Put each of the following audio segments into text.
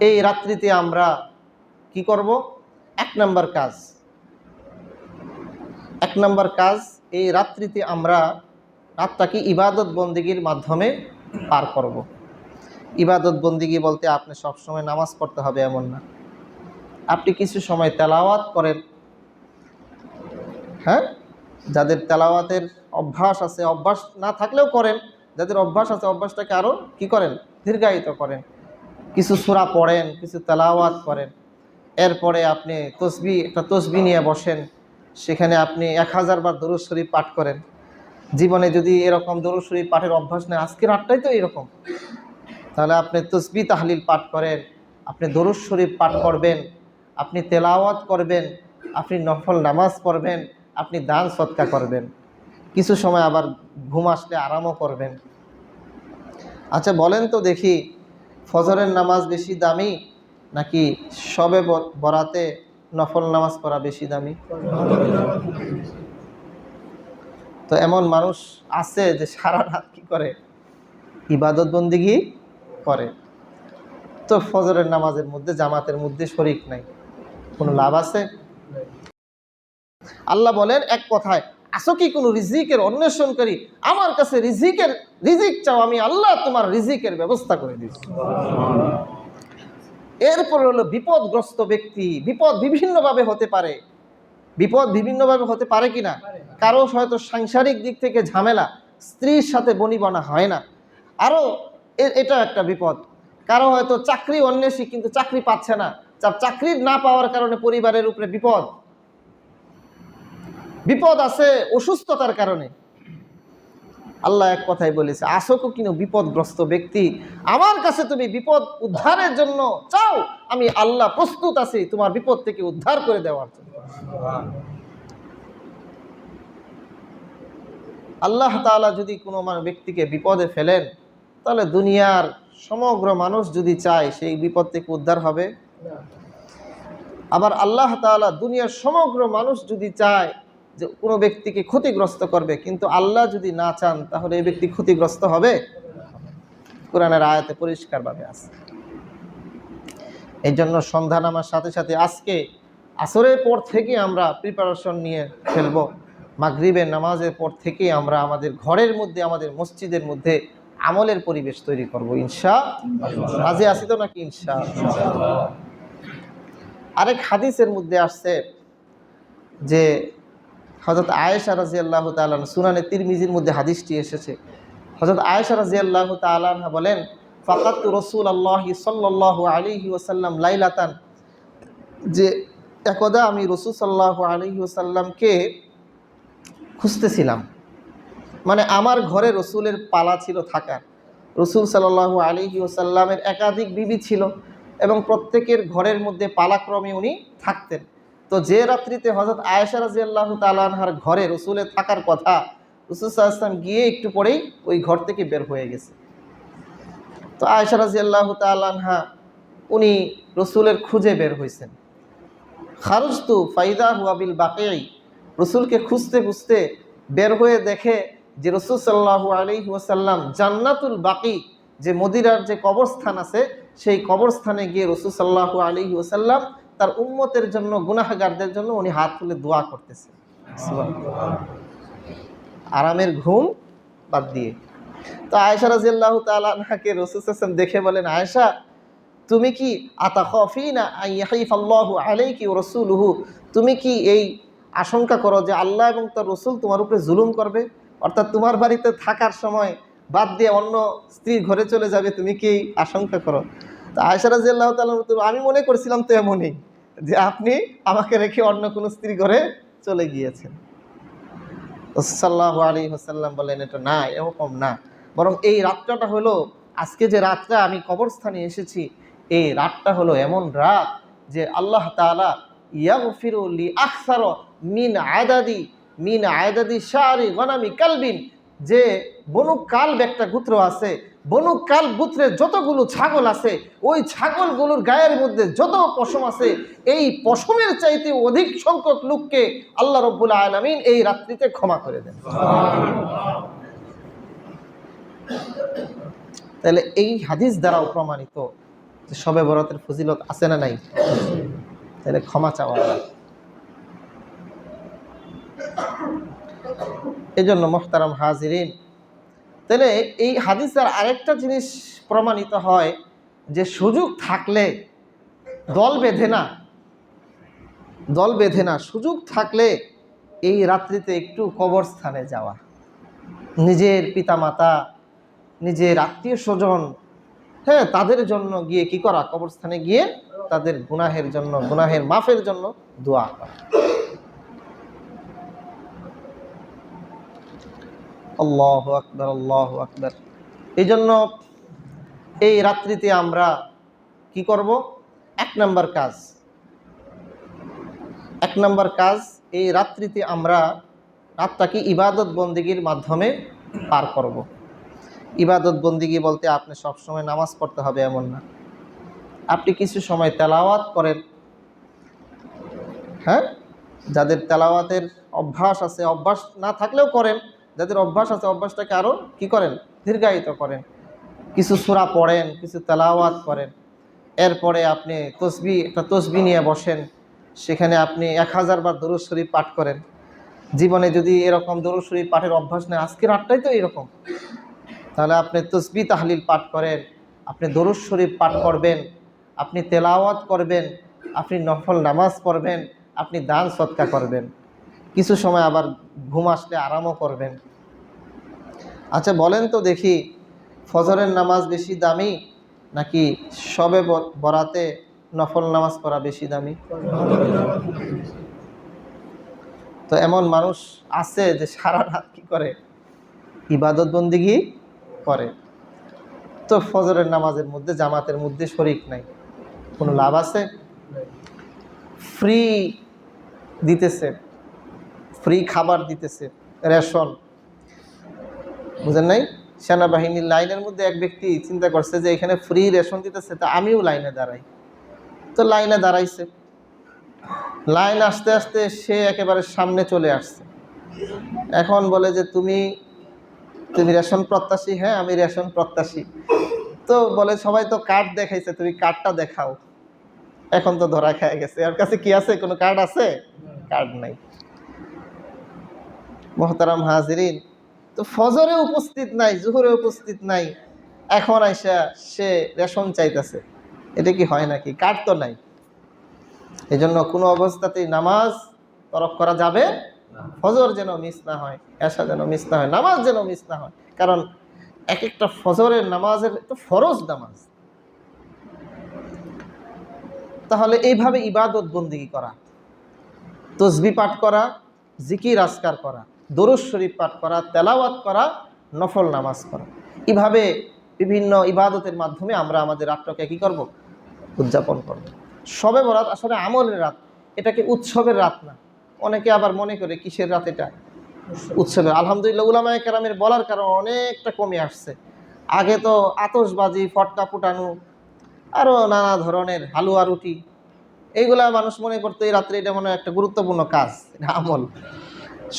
এই রাত্রিতে আমরা কি করব? এক নাম্বার কাজ। এক নাম্বার কাজ, এই রাত্রিতে আমরা রাতটাকে ইবাদত বন্দিগির মাধ্যমে পার করব। ইবাদত বন্দিগি বলতে আপনি সবসময় নামাজ পড়তে হবে এমন না। আপনি কিছু সময় তেলাওয়াত করেন। হ্যাঁ? যাদের তেলাওয়াতের অভ্যাস আছে, অভ্যাস না থাকলেও করেন। যাদের অভ্যাস আছে, অভ্যাসটাকে আরও কি করেন? দীর্ঘায়িত করেন। কিছু সূরা পড়েন, কিছু তেলাওয়াত করেন। এরপরে আপনি তসবি, একটা তসবি নিয়ে বসেন, সেখানে আপনি এক হাজার বার দরুদ শরীফ পাঠ করেন। জীবনে যদি এরকম দরুদ শরীফ পাঠের অভ্যাস নেই, আজকের রাতটাই তো এরকম। তাহলে আপনি তসবি তাহলিল পাঠ করেন, আপনি দরুদ শরীফ পাঠ করবেন, আপনি তেলাওয়াত করবেন, আপনি নফল নামাজ পড়বেন, আপনি দান সৎকা করবেন। কিছু সময় আবার ঘুম আসলে আরামও করবেন। আচ্ছা বলেন তো দেখি ফজরের নামাজ বেশি দামি নাকি সবে বরাতে নফল নামাজ পড়া বেশি দামি? তো এমন মানুষ আছে যে সারা রাত কি করে? ইবাদত বন্দিগি করে। তো ফজরের নামাজের মধ্যে, জামাতের মধ্যে শরিক নাই। কোনো লাভ আছে? আল্লাহ বলেন, এক কথায় আসো কি কোনো রিজিকের অন্বেষণকারী আমার কাছে রিজিকের, রিজিক চাও, আমি আল্লাহ তোমার রিজিকের ব্যবস্থা করে দিচ্ছি এরপর হলো বিপদগ্রস্ত ব্যক্তি, বিপদ বিভিন্নভাবে হতে পারে। বিপদ বিভিন্নভাবে হতে পারে কিনা কারও হয়তো সাংসারিক দিক থেকে ঝামেলা, স্ত্রীর সাথে বনিবনা হয় না। আরও এটা একটা বিপদ। কারও হয়তো চাকরি অন্বেষী, কিন্তু চাকরি পাচ্ছে না। চা- চাকরি না পাওয়ার কারণে পরিবারের উপরে বিপদ। বিপদ আছে অসুস্থতার কারণে। আল্লাহ এক কথাই বলেছে, আসো কিনো বিপদগ্রস্ত ব্যক্তি? আমার কাছে তুমি বিপদ উদ্ধারের জন্য চাও। আমি আল্লাহ প্রস্তুত আছি তোমার বিপদ থেকে উদ্ধার করে দেওয়ার জন্য। আল্লাহ তাআলা যদি কোনো ব্যক্তিকে বিপদে ফেলেন, তাহলে দুনিয়ার সমগ্র মানুষ যদি চায় সেই বিপদ থেকে উদ্ধার হবে। আবার আল্লাহ তাআলা দুনিয়ার সমগ্র মানুষ যদি চায় যে কোনো ব্যক্তিকে ক্ষতিগ্রস্ত করবে, কিন্তু আল্লাহ যদি না চান, তাহলে এই ব্যক্তি ক্ষতিগ্রস্ত হবে। কোরআনের আয়াতে পরিষ্কারভাবে আছে। এই জন্য সন্ধ্যা নামার সাথে সাথে আজকে আসরের পর থেকে আমরা প্রিপারেশন নিয়ে ফেলব। মাগরিবের নামাজের পর থেকে আমরা আমাদের ঘরের মধ্যে, আমাদের মসজিদের মধ্যে আমলের পরিবেশ তৈরি করব, ইনশা রাজি আসি তো নাকি, ইনশা আরেক হাদিসের মধ্যে আসছে যে হজরত আয়েশা রাজি আল্লাহ তালান সুনানে তিরমিজির মধ্যে হাদিসটি এসেছে। হজরত আয়েশা রাজি আল্লাহ তালানহা বলেন, ফাকাত রসুল আল্লাহ সাল্লাহ আলিহি ওসাল্লাম লাইলাতান। যে একদা আমি রসুল সাল্লাহ আলিহি ওসাল্লামকে খুঁজতেছিলাম। মানে আমার ঘরে রসুলের পালা ছিল থাকার। রসুল সাল্লাহ আলিহি ওসাল্লামের একাধিক বিবি ছিল এবং প্রত্যেকের ঘরের মধ্যে পালাক্রমে উনি থাকতেন। তো যে রাত্রিতে হজরত আয়েশা রাজি আল্লাহ তালানহার ঘরে রসুলের থাকার কথা, রসুল সাল্লাম গিয়ে একটু পরেই ওই ঘর থেকে বের হয়ে গেছে। তো আয়েশা রাজি আল্লাহ তালানহা উনি রসুলের খুঁজে বের হয়েছেন খারুস্তু ফাইদা হুয়াবিল বাকেই রসুলকে খুঁজতে খুঁজতে বের হয়ে দেখে যে রসুল সাল্লাহ আলী ওয়াসাল্লাম জান্নাতুল বাকি যে মদিরার যে কবরস্থান আছে, সেই কবরস্থানে গিয়ে রসুল সাল্লাহ আলী ওসাল্লাম তার উম্মতের জন্য, গুনাহগারদের জন্য উনি হাত তুলে দোয়া করতেছে। আরামের ঘুম বাদ দিয়ে। তো আয়েশা রাজিয়াল্লাহ তালাকে রসুল হাসান দেখে বলেন, আয়েশা, তুমি কি আতা খফিনা আল্লাহ আলাইকি ও রসুলহু? তুমি কি এই আশঙ্কা করো যে আল্লাহ এবং তার রসুল তোমার উপরে জুলুম করবে? অর্থাৎ তোমার বাড়িতে থাকার সময় বাদ দিয়ে অন্য স্ত্রীর ঘরে চলে যাবে, তুমি কি এই আশঙ্কা করো? তো আয়সা রাজি আল্লাহ আমি মনে করছিলাম তো এমনই যে আপনি আমাকে রেখে অন্য কোনো স্ত্রী ঘরে চলে গিয়েছেন। সাল্লাহ আলী হাসাল্লাম বলেন, এটা না, এরকম না। বরং এই রাতটা হলো, আজকে যে রাতটা আমি কবরস্থানে এসেছি, এই রাতটা হলো এমন রাত যে আল্লাহ তালা ইয়াগফিরুলি আকসার মিন আয়দাদি মিন আয়দাদি শাহরি গনামি কালবিন, যে বনু কালব একটা গুত্র আছে বনু কাল যতগুলো ছাগল আছে, ওই ছাগলগুলোর গায়ের মধ্যে যত পশম আছে, এই পশমের চাইতে অধিক সংখ্যক লোককে আল্লাহ রব্বুল আলমিন এই রাত্রিতে ক্ষমা করে দেন। তাহলে এই হাদিস দ্বারাও প্রমাণিত যে সবে বরাতের ফজিলত আছে না নাই? তাহলে ক্ষমা চাওয়া এই জন্য মোহতারাম হাজিরিন তাহলে এই হাদিসের আরেকটা জিনিস প্রমাণিত হয় যে সুযোগ থাকলে দল বেঁধে না। দল বেঁধে না। সুযোগ থাকলে এই রাত্রিতে একটু কবরস্থানে যাওয়া। নিজের পিতামাতা, নিজের আত্মীয় স্বজন হ্যাঁ তাদের জন্য গিয়ে কি করা? কবরস্থানে গিয়ে তাদের গুনাহের জন্য, গুনাহের মাফের জন্য দোয়া করা। আল্লাহ আকবর আল্লাহ আকবর। এই জন্য এই রাত্রিতে আমরা কি করব? এক নম্বর কাজ। এক নম্বর কাজ, এই রাত্রিতে আমরা রাতটাকে ইবাদত বন্দিগির মাধ্যমে পার করব। ইবাদত বন্দিগি বলতে আপনি সবসময় নামাজ পড়তে হবে এমন না। আপনি কিছু সময় তেলাওয়াত করেন। হ্যাঁ? যাদের তেলাওয়াতের অভ্যাস আছে, অভ্যাস না থাকলেও করেন। যাদের অভ্যাস আছে, অভ্যাসটাকে আরও কি করেন? দীর্ঘায়িত করেন। কিছু সূরা পড়েন, কিছু তেলাওয়াত করেন। এরপরে আপনি তসবি, একটা তসবি নিয়ে বসেন। সেখানে আপনি এক হাজার বার দরুদ শরীফ পাঠ করেন। জীবনে যদি এরকম দরুদ শরীফ পাঠের অভ্যাস নেই, আজকের আটটাই তো এরকম। তাহলে আপনি তসবি তাহলিল পাঠ করেন, আপনি দরুদ শরীফ পাঠ করবেন, আপনি তেলাওয়াত করবেন, আপনি নফল নামাজ পড়বেন, আপনি দান সৎকা করবেন। কিছু সময় আবার ঘুম আসলে আরামও করবেন। আচ্ছা বলেন তো দেখি, ফজরের নামাজ বেশি দামি নাকি সবে বরাতে নফল নামাজ পড়া বেশি দামি? তো এমন মানুষ আছে যে সারা রাত কি করে? ইবাদত বন্দিগি করে? তো ফজরের নামাজের মধ্যে, জামাতের মধ্যে শরিক নাই। কোনো লাভ আছে? ফ্রি দিতেছে, ফ্রি খাবার দিতেছে, রেশন। বুঝেন নাই? সেনাবাহিনীর লাইনের মধ্যে এক ব্যক্তি চিন্তা করছে যে এখানে ফ্রি রেশন দিতেছে, তা আমিও লাইনে দাঁড়াই। তো লাইনে দাঁড়াইছে। লাইন আসতে আসতে সে একেবারে সামনে চলে আসছে। এখন বলে যে, তুমি তুমি রেশন প্রত্যাশী? হ্যাঁ আমি রেশন প্রত্যাশী। তো বলে, সবাই তো কার্ড দেখাইছে, তুমি কার্ডটা দেখাও। এখন তো ধরা খেয়ে গেছে। ওর কাছে কি আছে? কোনো কার্ড আছে? কার্ড নাই। মোহতারাম হাজিরিন তো ফজরে উপস্থিত নাই, জুহরে উপস্থিত নাই। এখন আইসা সে রেশন চাইতেছে। এটা কি হয় নাকি? কার্ড তো নাই। এই জন্য কোনো অবস্থাতেই নামাজ তরক করা যাবে ফজর যেন মিস না হয় এসা যেন মিস না হয়, নামাজ যেন মিস না হয়। কারণ এক একটা ফজরের নামাজের তো ফরজ নামাজ। তাহলে এইভাবে ইবাদত বন্দিগি করা, তসবি পাঠ করা, জিকির আসকার করা দরুদ শরীফ পাঠ করা, তেলাওয়াত করা, নফল নামাজ করা এইভাবে বিভিন্ন ইবাদতের মাধ্যমে আমরা আমাদের রাতটাকে কী করব? উদযাপন করব। সবে বরাত আসলে আমলের রাত। এটাকে উৎসবের রাত না। অনেকে আবার মনে করে, কিসের রাত এটা? উৎসবের। আলহামদুলিল্লাহ উলামায় কেরামের বলার কারণে অনেকটা কমে আসছে। আগে তো আতশবাজি, ফটকা ফুটানো আরও নানা ধরনের হালুয়া রুটি, এইগুলা মানুষ মনে করতো এই রাত্রে এটা মনে একটা গুরুত্বপূর্ণ কাজ আমল।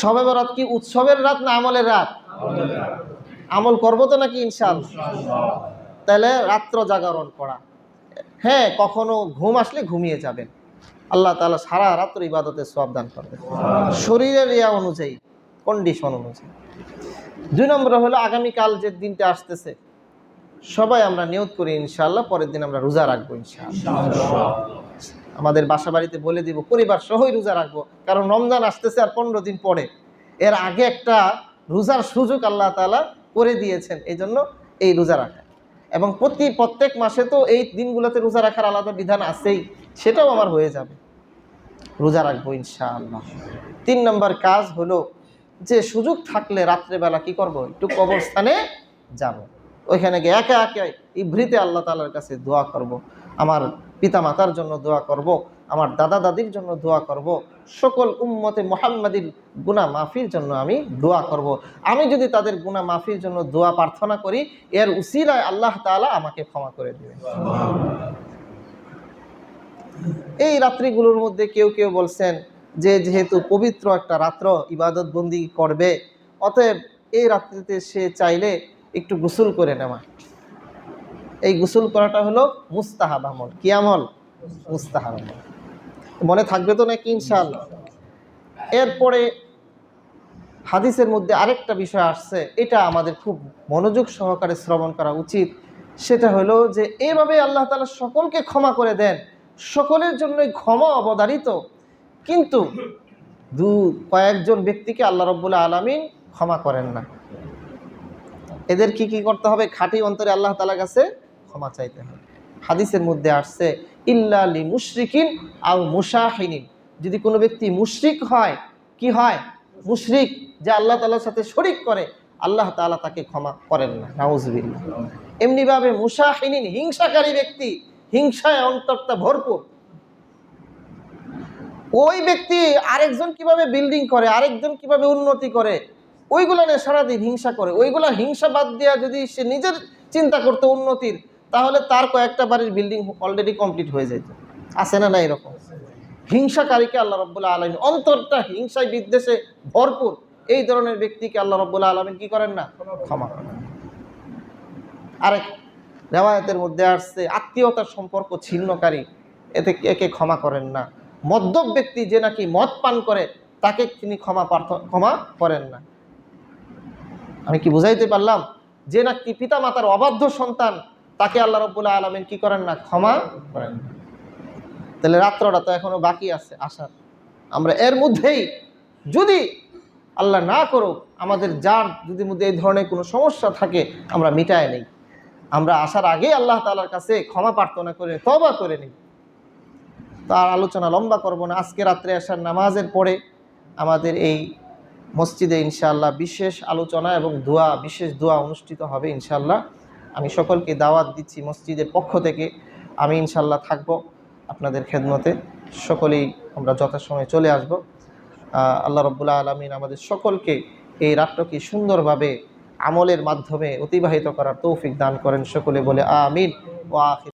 সবে বরাত কি? উৎসবের রাত না আমলের রাত? আমল করব তো নাকি ইনশাল? তাহলে রাত্র জাগরণ করা। হ্যাঁ কখনো ঘুম আসলে ঘুমিয়ে যাবেন। আল্লাহ তাআলা সারা রাত্র ইবাদতের সব দান করবেন। শরীরের ইয়া অনুযায়ী কন্ডিশন অনুযায়ী। দুই নম্বর হলো আগামীকাল যে দিনটা আসতেছে, সবাই আমরা নিয়ত করি ইনশাল্লাহ পরের দিন আমরা রোজা রাখব ইনশাআল্লাহ। আমাদের বাসা বাড়িতে বলে দিব, পরিবার সহই রোজা রাখব, কারণ রমজান আসতেছে আর পনেরো দিন পরে। এর আগে একটা রোজার সুযোগ আল্লাহ তাআলা করে দিয়েছেন এই জন্য এই রোজা রাখা। এবং প্রতি, প্রত্যেক মাসে তো এই দিনগুলোতে রোজা রাখার আলাদা বিধান আছেই, সেটাও আমার হয়ে যাবে। রোজা রাখব ইনশাআল্লাহ। তিন নম্বর কাজ হলো যে সুযোগ থাকলে রাত্রেবেলা কি করব? একটু কবরস্থানে যাব। ওইখানে গিয়ে একে একে ইভৃতে আল্লাহ তালার কাছে দোয়া করব। আমার পিতা মাতার জন্য দোয়া করব। আমার দাদা দাদির জন্য দোয়া করব। সকল উম্মতে মোহাম্মদির গুণা মাফির জন্য আমি দোয়া করব। আমি যদি তাদের গুণা মাফির জন্য দোয়া প্রার্থনা করি, এর উসিলায় আল্লাহ তাআলা আমাকে ক্ষমা করে দেবেন এই রাত্রিগুলোর মধ্যে কেউ কেউ বলছেন যে যেহেতু পবিত্র একটা রাত্র ইবাদত বন্দি করবে, অতএব এই রাত্রিতে সে চাইলে একটু গোসল করে নেওয়া এই গোসল করাটা হলো মুস্তাহাব আমল। কি আমল? মুস্তাহাব আমল। মনে থাকবে তো নাকি ইনশাআল্লাহ? এরপরে হাদিসের মধ্যে আরেকটা বিষয় আসছে, এটা আমাদের খুব মনোযোগ সহকারে শ্রবণ করা উচিত। সেটা হলো যে এভাবে আল্লাহ তালা সকলকে ক্ষমা করে দেন। সকলের জন্যই ক্ষমা অবধারিত। কিন্তু দু, কয়েকজন ব্যক্তিকে আল্লাহ রব্বুল্লাহ আলমিন ক্ষমা করেন না। এদের কি কি করতে হবে? খাঁটি অন্তরে আল্লাহ তালার কাছে ক্ষমা চাইতে হবে। হাদিসের মধ্যে আসছে, ইল্লা লি মুশরিকিন আও মুশাহিনিন। যদি কোনো ব্যক্তি মুশরিক হয়, কি হয়? মুশরিক, যে আল্লাহ তালার সাথে শরিক করে, আল্লাহ তাআলা তাকে ক্ষমা করেন না। নাউজবিল্লাহ। এমনিভাবে মুশাহিনিন, হিংসাকারী ব্যক্তি, হিংসায় অন্তরটা ভরপুর। ওই ব্যক্তি আরেকজন কীভাবে বিল্ডিং করে, আরেকজন কীভাবে উন্নতি করে, ওইগুলো নিয়ে সারাদিন হিংসা করে। ওইগুলা হিংসা বাদ দেওয়া যদি সে নিজের চিন্তা করতো উন্নতির তাহলে তার কয়েকটা বাড়ির বিল্ডিং অলরেডি কমপ্লিট হয়ে যেত আছে না না এরকম? হিংসাকারীকে আল্লাহ রব্বুল্লাহ আলমিন অন্তরটা হিংসায় বিদ্বেষে ভরপুর। এই ধরনের ব্যক্তিকে আল্লাহ রব্বুল্লাহ আলমিন কি করেন না? ক্ষমা। আরেক রেওয়ায়তের মধ্যে আসছে, আত্মীয়তার সম্পর্ক ছিন্নকারী। এতে একে ক্ষমা করেন না। মদ্যপ ব্যক্তি যে নাকি মদ পান করে, তাকে তিনি ক্ষমা প্রার্থ- ক্ষমা করেন না। আমি কি বুঝাইতে পারলাম? যে নাকি পিতা মাতার অবাধ্য সন্তান তাকে আল্লাহ রব্বুল্লাহ আলমিন কি করেন না, ক্ষমা করেন তাহলে রাত্রটা তো এখনও বাকি আছে, আসার। আমরা এর মধ্যেই যদি আল্লাহ না করুক, আমাদের যার যদি মধ্যে এই ধরনের কোনো সমস্যা থাকে, আমরা মিটায় নেই। আমরা আসার আগেই আল্লাহ তালার কাছে ক্ষমা প্রার্থনা করে তবা করে নিই। তার আলোচনা লম্বা করব না। আজকে রাত্রে আসার নামাজের পরে আমাদের এই মসজিদে ইনশাআল্লাহ বিশেষ আলোচনা এবং দোয়া, বিশেষ দোয়া অনুষ্ঠিত হবে ইনশাআল্লাহ। আমি সকলকে দাওয়াত দিচ্ছি মসজিদের পক্ষ থেকে। আমি ইনশাল্লাহ থাকব আপনাদের খেদমতে। সকলেই আমরা যথাসময়ে চলে আসব। আল্লাহ রব্বুল্লাহ আলমিন আমাদের সকলকে এই রাত্রকে সুন্দরভাবে আমলের মাধ্যমে অতিবাহিত করার তৌফিক দান করেন। সকলে বলে আমিন। ও আখির